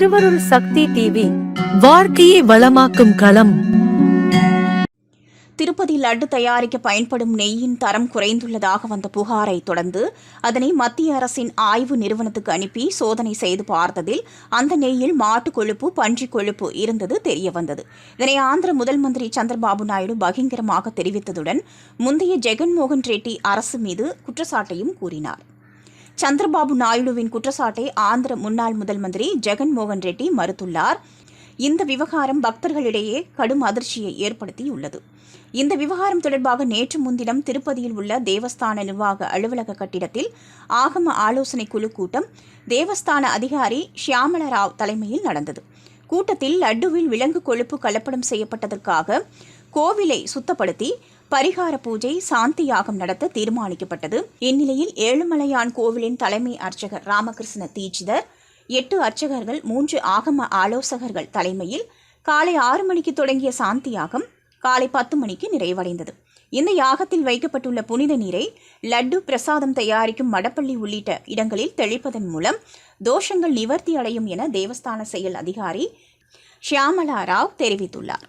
திருவருள் சக்தி டிவி வாழ்க்கையை வளமாக்கும் களம். திருப்பதி லட்டு தயாரிக்க பயன்படும் நெய்யின் தரம் குறைந்துள்ளதாக வந்த புகாரை தொடர்ந்து அதனை மத்திய அரசின் ஆய்வு நிறுவனத்துக்கு அனுப்பி சோதனை செய்து பார்த்ததில் அந்த நெய்யில் மாட்டு கொழுப்பு பன்றி கொழுப்பு இருந்தது தெரியவந்தது. இதனை ஆந்திர முதல் மந்திரி சந்திரபாபு நாயுடு பகிங்கரமாக தெரிவித்ததுடன் முந்தைய ஜெகன்மோகன் ரெட்டி அரசு மீது குற்றச்சாட்டையும் கூறினார். சந்திரபாபு நாயுடுவின் குற்றச்சாட்டை ஆந்திர முன்னாள் முதல் மந்திரி ஜெகன்மோகன் ரெட்டி மறுத்துள்ளார். இந்த விவகாரம் பக்தர்களிடையே கடும் அதிர்ச்சியை ஏற்படுத்தியுள்ளது. இந்த விவகாரம் தொடர்பாக நேற்று முன்தினம் திருப்பதியில் உள்ள தேவஸ்தான நிர்வாக அலுவலக கட்டிடத்தில் ஆகம ஆலோசனை குழு கூட்டம் தேவஸ்தான அதிகாரி ஷியாமல ராவ் தலைமையில் நடந்தது. கூட்டத்தில் லட்டுவில் விலங்கு கொழுப்பு கலப்படம் செய்யப்பட்டதற்காக கோவிலை சுத்தப்படுத்தி பரிகார பூஜை சாந்தி யாகம் நடத்த தீர்மானிக்கப்பட்டது. இந்நிலையில் ஏழுமலையான் கோவிலின் தலைமை அர்ச்சகர் ராமகிருஷ்ண தீட்சிதர் எட்டு அர்ச்சகர்கள் மூன்று ஆகம ஆலோசகர்கள் தலைமையில் காலை ஆறு மணிக்கு தொடங்கிய சாந்தி யாகம் காலை பத்து மணிக்கு நிறைவடைந்தது. இந்த யாகத்தில் வைக்கப்பட்டுள்ள புனித நீரை லட்டு பிரசாதம் தயாரிக்கும் மடப்பள்ளி உள்ளிட்ட இடங்களில் தெளிப்பதன் மூலம் தோஷங்கள் நிவர்த்தி அடையும் என தேவஸ்தான செயல் அதிகாரி ஷியாமலா ராவ் தெரிவித்துள்ளார்.